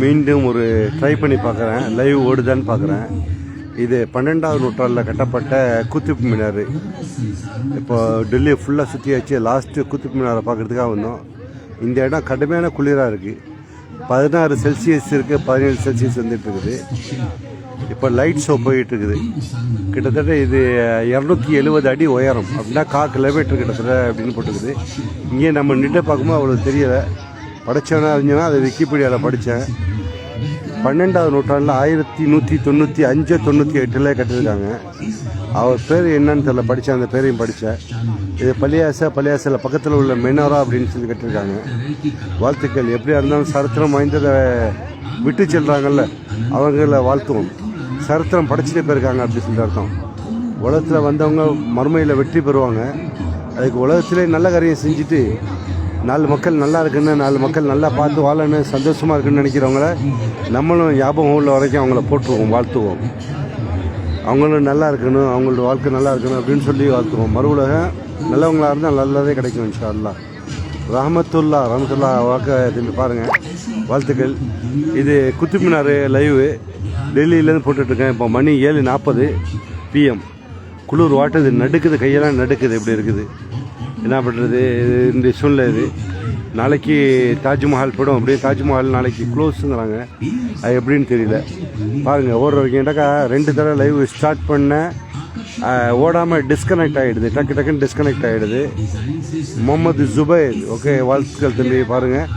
மீண்டும் ஒரு ட்ரை பண்ணி பார்க்குறேன். லைவ் ஓடுதான்னு பார்க்குறேன். இது பன்னெண்டாவது நூற்றாண்டில் கட்டப்பட்ட குத்துப் மினார் இப்போ டெல்லியை ஃபுல்லாக சுற்றியாச்சு லாஸ்ட்டு குத்துப் மினாரை பார்க்குறதுக்காக வந்தோம். இந்த இடம் கடுமையான குளிராக இருக்குது பதினாறு செல்சியஸ் இருக்குது பதினேழு செல்சியஸ் வந்துட்டு இருக்குது. இப்போ லைட் ஷோ போயிட்டு இருக்குது. கிட்டத்தட்ட இது இரநூத்தி எழுபது அடி உயரம். அப்படின்னா கா கிலோமீட்டர் கிட்டத்தட்ட அப்படின்னு போட்டுருக்குது. இங்கே நம்ம நின்று பார்க்கும்போது அவ்வளோ தெரியலை. படித்தவனா அறிஞ்சனா அதை விக்கிபீடியாவில் படித்தேன் பன்னெண்டாவது நூற்றாண்டில் ஆயிரத்தி நூற்றி தொண்ணூற்றி அஞ்சு தொண்ணூற்றி எட்டில் கட்டியிருக்காங்க. அவர் பேர் என்னன்னு தெரியல படித்தேன் அந்த பேரையும் படித்தேன் இது பள்ளியாசா பள்ளியாசில் பக்கத்தில் உள்ள மெனோரா அப்படின்னு சொல்லி கட்டியிருக்காங்க. வாழ்த்துக்கள். எப்படியா இருந்தாலும் சரித்திரம் வாய்ந்ததை விட்டு செல்கிறாங்கல்ல அவங்கள வாழ்த்துவோம். சரித்திரம் படிச்சுட்டு போயிருக்காங்க அப்படின்னு சொல்லி அர்த்தம். உலகத்தில் வந்தவங்க மறுமையில் வெற்றி பெறுவாங்க. அதுக்கு உலகத்திலே நல்ல காரியம் செஞ்சுட்டு நாலு மக்கள் நல்லா இருக்குன்னு நாலு மக்கள் நல்லா பார்த்து வாழணும் சந்தோஷமாக இருக்குன்னு நினைக்கிறவங்கள நம்மளும் ஞாபகம் உள்ள வரைக்கும் அவங்கள போட்டுருவோம் வாழ்த்துவோம். அவங்களும் நல்லா இருக்கணும் அவங்களோட வாழ்க்கை நல்லா இருக்கணும் அப்படின்னு சொல்லி வாழ்த்துவோம். மறு உலகம் நல்லவங்களாக இருந்தால் நல்லதே கிடைக்கும் இன்ஷா அல்லாஹ் ரஹமத்துல்லா ரஹமத்துல்லா வாக்க திரும்பி பாருங்கள் வாழ்த்துக்கள். இது குத்துமினார் லைவு. டெல்லியிலேருந்து போட்டுட்ருக்கேன். இப்போ மணி ஏழு நாற்பது பிஎம் குளிர் வாட்டுது நடுக்குது கையெல்லாம் நடுக்குது இப்படி இருக்குது. என்ன பண்ணுறது இந்த சூழ்நிலை இது. நாளைக்கு தாஜ்மஹால் படம் அப்படியே தாஜ்மஹால் நாளைக்கு க்ளோஸுங்கிறாங்க அது எப்படின்னு தெரியல. பாருங்கள் ஓடுற வரைக்கும் ஏன்னாக்கா ரெண்டு தடவை லைவ் ஸ்டார்ட் பண்ணேன் ஓடாமல் டிஸ்கனெக்ட் ஆகிடுது டக்கு டக்குன்னு டிஸ்கனெக்ட் ஆகிடுது முகமது ஜுபைர் ஓகே வாழ்த்துக்கள் தம்பி பாருங்கள்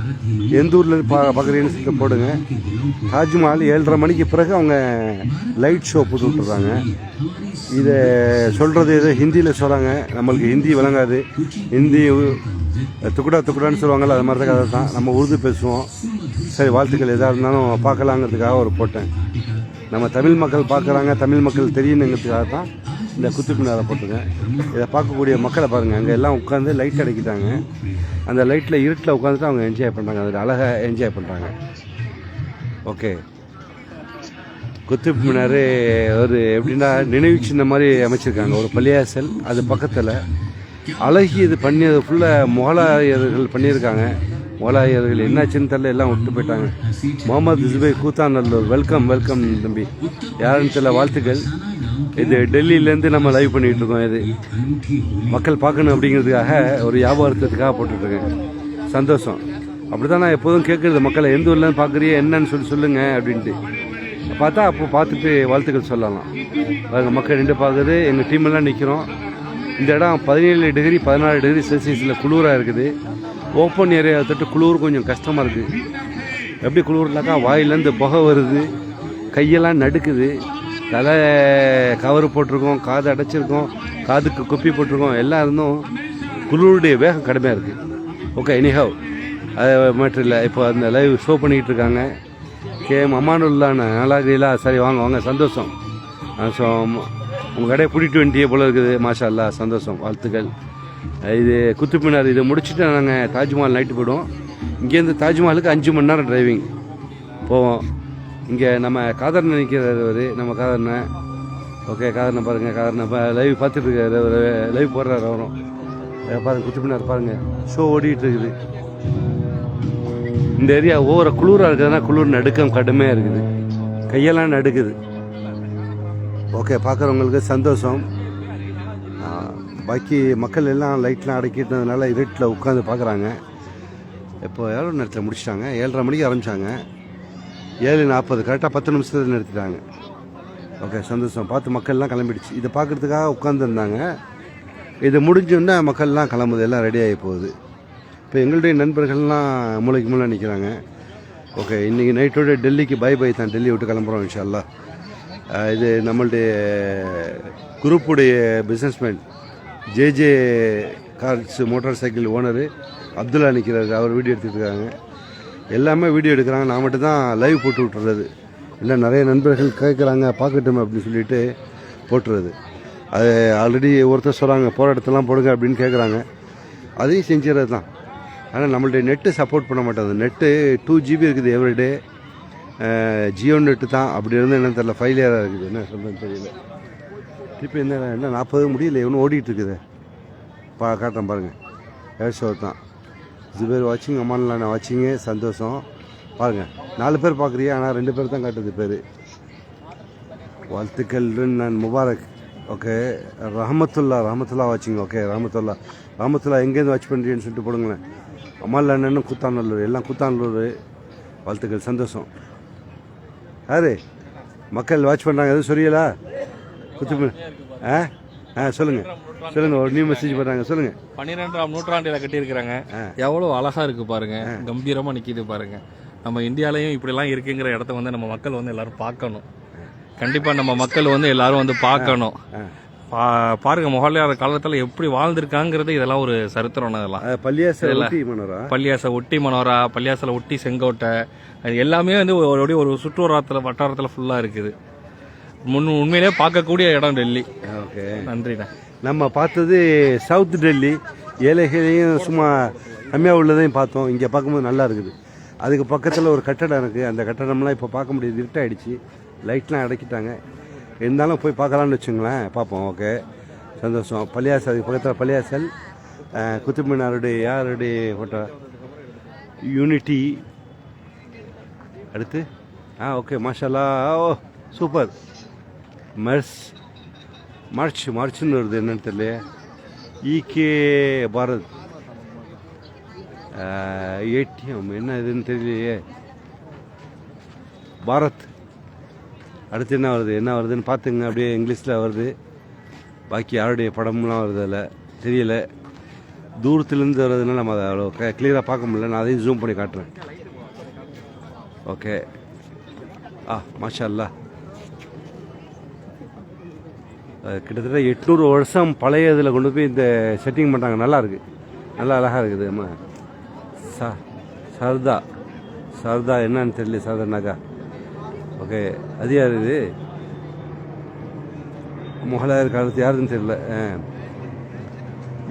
எந்த ஊரில் பா பார்க்குறீங்கன்னு சொல்லிட்டு போடுங்க. தாஜ்மஹால் ஏழரை மணிக்கு பிறகு அவங்க லைட் ஷோ போட்டு விட்டுறாங்க. இதை சொல்கிறது ஏதோ ஹிந்தியில் சொல்கிறாங்க நம்மளுக்கு ஹிந்தி விளங்காது. ஹிந்தி துக்குடா துக்குடான்னு சொல்லுவாங்கல்ல அது மாதிரி தான் கதை தான். நம்ம உருது பேசுவோம். சரி வாழ்த்துக்கள். எதாக இருந்தாலும் பார்க்கலாங்கிறதுக்காக ஒரு போட்டேன். நம்ம தமிழ் மக்கள் பார்க்குறாங்க. தமிழ் மக்கள் தெரியணுங்கிறதுக்காக தான் இந்த குத்துப்பினாரை போட்டிருக்கேன். இதை பார்க்கக்கூடிய மக்களை பாருங்கள் அங்கே எல்லாம் உட்காந்து லைட் அடைக்கிட்டாங்க அந்த லைட்டில் இருட்டில் உட்காந்துட்டு அவங்க என்ஜாய் பண்ணுறாங்க அதில் அழகாக என்ஜாய் பண்ணுறாங்க ஓகே. குத்துப் மினார் ஒரு எப்படின்னா நினைவு சின்ன மாதிரி அமைச்சிருக்காங்க. ஒரு பள்ளியாசல் அது பக்கத்தில். அழகி இது பண்ணி அது ஃபுல்லாக முகலாயர்கள் பண்ணியிருக்காங்க. முகலாயர்கள் என்னாச்சுன்னு தெரியல எல்லாம் விட்டு போயிட்டாங்க. முகமது ஜுபை கூத்தாநல்லூர் வெல்கம் வெல்கம் தம்பி. யாருன்னு தெரியல வாழ்த்துக்கள். இது டெல்லியிலேருந்து நம்ம லைவ் பண்ணிகிட்டு இருக்கோம் இது. மக்கள் பார்க்கணும் அப்படிங்கிறதுக்காக ஒரு வியாபாரத்துக்காக போட்டுட்ருக்கேன். சந்தோஷம். அப்படி தான் நான் எப்போதும் கேட்குறது மக்களை எந்த ஊர்லேருந்து பார்க்குறியே? என்னன்னு சொல்லி சொல்லுங்கள் அப்படின்ட்டு. பார்த்தா அப்போ பார்த்துட்டு வாழ்த்துக்கள் சொல்லலாம். பாருங்க மக்கள் நின்று பார்க்குது. எங்கள் டீமெல்லாம் நிற்கிறோம் இந்த இடம் பதினேழு டிகிரி பதினாலு டிகிரி செல்சியஸில் குளிராக இருக்குது. ஓப்பன் ஏரியா தொட்டு குளிர் கொஞ்சம் கஷ்டமாக இருக்குது எப்படி குளிர்னாக்கா வாயிலேருந்து புகை வருது. கையெல்லாம் நடுக்குது. தலை கவர் போட்டிருக்கோம் காது அடைச்சிருக்கோம் காதுக்கு குப்பி போட்டிருக்கோம். எல்லாம் இருந்தும் குளிருடைய வேகம் கடுமையாக இருக்குது ஓகே எனிஹவ் அது மட்டும் இல்லை இப்போ அந்த லைவ் ஷோ பண்ணிக்கிட்டு இருக்காங்க. கே எம் நல்லா இருக்கீங்களா சரி வாங்க வாங்க சந்தோஷம். ஸோ உங்கள் கடையை கூட்டிகிட்டு வந்துட்டியே போல் இருக்குது. மாஷா அல்லா சந்தோஷம் வாழ்த்துக்கள். இது குத்துப்பினார் இதை முடிச்சுட்டு நாங்கள் தாஜ்மஹால் நைட்டு போயிடுவோம். இங்கேருந்து தாஜ்மஹாலுக்கு அஞ்சு மணி நேரம் டிரைவிங் போவோம். இங்கே நம்ம காதர்னு நிற்கிறார் நம்ம காதர்னை. ஓகே காதர்னை பாருங்கள் காதர்னை இப்போ லைவ் பார்த்துட்டு இருக்காரு. லைவ் போடுறாரு அவரும். பாருங்கள் குத்துப்பினார் பாருங்கள் ஷோ ஓடிட்டு இருக்குது. இந்த ஏரியா ஓவர குளிராக இருக்குதுன்னா குளிர் நடுக்கம் கடுமையாக இருக்குது. கையெல்லாம் நடுக்குது. ஓகே பார்க்குறவங்களுக்கு சந்தோஷம். பாக்கி மக்கள் எல்லாம் லைட்லாம் அடக்கிட்டதுனால இருட்டில் உட்காந்து பார்க்குறாங்க. இப்போ எவ்வளோ நேரத்தில் முடிச்சிட்டாங்க. ஏழரை மணிக்கு ஆரம்பித்தாங்க ஏழு நாற்பது கரெக்டாக பத்து நிமிஷத்தில் நிறுத்திட்டாங்க. ஓகே சந்தோஷம். பார்த்து மக்கள்லாம் கிளம்பிடுச்சு. இதை பார்க்குறதுக்காக உட்காந்துருந்தாங்க இது முடிஞ்சோடனே மக்கள்லாம் கிளம்புது. எல்லாம் ரெடி ஆகி போகுது. இப்போ எங்களுடைய நண்பர்கள்லாம் மூளைக்கு மூளை நிற்கிறாங்க ஓகே இன்றைக்கி நைட்டோட டெல்லிக்கு பை பை தான். டெல்லி விட்டு கிளம்புறோம் இன்ஷால்லா இது நம்மளுடைய குரூப்புடைய businessman JJ cars motor cycle owner Abdullah நிற்கிறாரு அவர் வீடியோ எடுத்துட்டு இருக்காங்க. எல்லாமே வீடியோ எடுக்கிறாங்க. நான் மட்டும் தான் லைவ் போட்டு விட்டுறது. இல்லை நிறைய நண்பர்கள் கேட்குறாங்க பார்க்கட்டும் அப்படின்னு சொல்லிட்டு போட்டுறது. அது ஆல்ரெடி ஒருத்தர் சொல்கிறாங்க போகிற இடத்துலாம் போடுங்க அப்படின்னு கேட்குறாங்க அதையும் செஞ்சுறது தான் ஆனால் நம்மளுடைய நெட்டு சப்போர்ட் பண்ண மாட்டேங்குது நெட்டு டூ ஜிபி இருக்குது எவ்ரிடே ஜியோ நெட்டு தான். அப்படி இருந்தால் என்னன்னு தெரியல. ஃபைலியராக இயராக இருக்குது. என்ன சொல்கிறேன்னு தெரியல. திருப்பி என்ன என்ன நாற்பது முடியல. இவனும் ஓடிட்டுருக்குது பா காட்டுறேன் பாருங்கள் ஏர் ஷோ தான். இது பேர் வாட்சிங் அம்மான்லான வாட்சிங்கு சந்தோஷம். பாருங்கள் நாலு பேர் பார்க்குறியா? ஆனால் ரெண்டு பேர் தான் காட்டுது பேர். வாழ்த்துக்கள் நான் முபாரக். ஓகே ரஹமத்துல்லா ரஹமத்துல்லா வாட்சிங் ஓகே ரஹமத்துல்லா. ரஹமத்துல்லா எங்கேருந்து வாட்ச் பண்ணுறீன்னு சொல்லிட்டு போடுங்களேன். அம்மாவில் அண்ணனும் குத்தாநல்லூர் எல்லாம் குத்தாநல்லூர் வாழ்த்துக்கள் சந்தோஷம். யாரு? மக்கள் வாட்ச் பண்ணுறாங்க எதுவும் சொரியலா குத்து ஆ? ஆ சொல்லுங்கள் சொல்லுங்கள் ஒரு நியூ மெசேஜ் பண்ணுறாங்க சொல்லுங்கள் பன்னிரெண்டாம் நூற்றாண்டில கட்டியிருக்கிறாங்க. எவ்வளவு அழகா இருக்கு பாருங்க. கம்பீரமா நிக்குது பாருங்க. நம்ம இந்தியாலயும் இப்படிலாம் இருக்குங்கிற இடத்த வந்து நம்ம மக்கள் வந்து எல்லாரும் பார்க்கணும். கண்டிப்பா நம்ம மக்கள் வந்து எல்லாரும் வந்து பார்க்கணும். பா- பாருங்க மொஹல்லையார் காலத்துல எப்படி வாழ்ந்திருக்காங்கிறது இதெல்லாம் ஒரு சரித்திரம் இதெல்லாம் பள்ளியாச ஊட்டி மனோரா? பள்ளியாசை ஒட்டி மனோரா பள்ளியாசில் ஒட்டி செங்கோட்டை அது எல்லாமே வந்து ஒரு ஒரு சுற்றுவட்டாரத்தில் வட்டாரத்தில் ஃபுல்லாக இருக்குது. முன் உண்மையிலே பார்க்கக்கூடிய இடம் டெல்லி. ஓகே. நன்றிண்ணே. நம்ம பார்த்தது சவுத் டெல்லி. ஏழைகளையும் சும்மா கம்மியாக உள்ளதையும் பார்த்தோம். இங்கே பார்க்கும்போது நல்லா இருக்குது. அதுக்கு பக்கத்தில் ஒரு கட்டடம் இருக்குது அந்த கட்டடம்லாம் இப்போ பார்க்க முடியாது. இருட்டாயிடுச்சு. லைட்லாம் அடக்கிட்டாங்க. இருந்தாலும் போய் பார்க்கலாம்னு வச்சுங்களேன். பார்ப்போம் ஓகே. சந்தோஷம். பள்ளியாசல் அதுக்கு பக்கத்தில் பள்ளியாசல் குத்துமினாருடைய யாருடைய ஃபோட்டோ யூனிட்டி அடுத்து? ஆ ஓகே மாஷல்லா. Oh super. மர்ஸ் மார்ச் மார்ச்னு வருது என்னன்னு தெரியல இகே பாரத். ஏடிஎம் என்ன இதுன்னு தெரியலையே. பாரத். அடுத்து என்ன வருது என்ன வருதுன்னு பார்த்துங்க. அப்படியே இங்கிலீஷில் வருது. பாக்கி யாருடைய படம்லாம் வருது அதில்? தெரியல. தூரத்துலேருந்து வர்றதுனால நம்ம அதை அவ்வளோ கிளியராக பார்க்க முடியல. நான் அதையும் ஜூம் பண்ணி காட்டுறேன். ஓகே ஆ மாஷா அல்லா கிட்டத்தட்ட எட்நூறு வருஷம் பழைய இதில் கொண்டு போய் இந்த செட்டிங் பண்ணுறாங்க நல்லாயிருக்கு நல்லா அழகாக இருக்குது. அம்மா ச சர்தா. சர்தா என்னன்னு தெரியல. சர்தா நகா. ஓகே அது யார் இது? முகலாயர் காலத்து யாருன்னு தெரியல.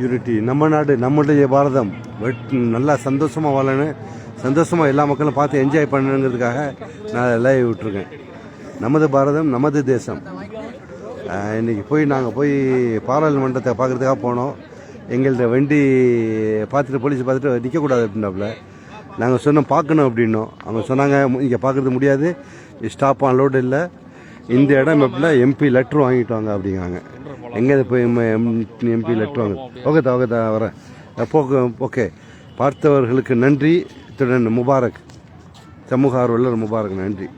யூனிட்டி நம்ம நாடு நம்முடைய பாரதம். வெட் நல்லா சந்தோஷமாக வாழணும். சந்தோஷமாக எல்லா மக்களும் பார்த்து என்ஜாய் பண்ணணுங்கிறதுக்காக நான் லைவ் விட்டுருக்கேன். நமது பாரதம் நமது தேசம். இன்றைக்கி போய் நாங்கள் போய் பாராளுமன்றத்தை பார்க்குறதுக்காக போனோம். எங்கள்கிட்ட வண்டி பார்த்துட்டு போலீஸ் பார்த்துட்டு நிற்கக்கூடாது அப்படின்னாப்புல. நாங்கள் சொன்னோம் பார்க்கணும் அப்படின்னோம். அவங்க சொன்னாங்க இங்கே பார்க்குறது முடியாது. ஸ்டாப் லோடு இல்லை. இந்த இடம் எப்படில எம்பி லெட்ரு வாங்கிட்டு வாங்க அப்படிங்காங்க எங்கே போய் எம்பி லெட்ரு வாங்க ஓகே தான் ஓகே தான் வரேன். போக்கு ஓகே. பார்த்தவர்களுக்கு நன்றி. இத்துடன் முபாரக். சமூக ஆர்வலர் முபாரக் நன்றி.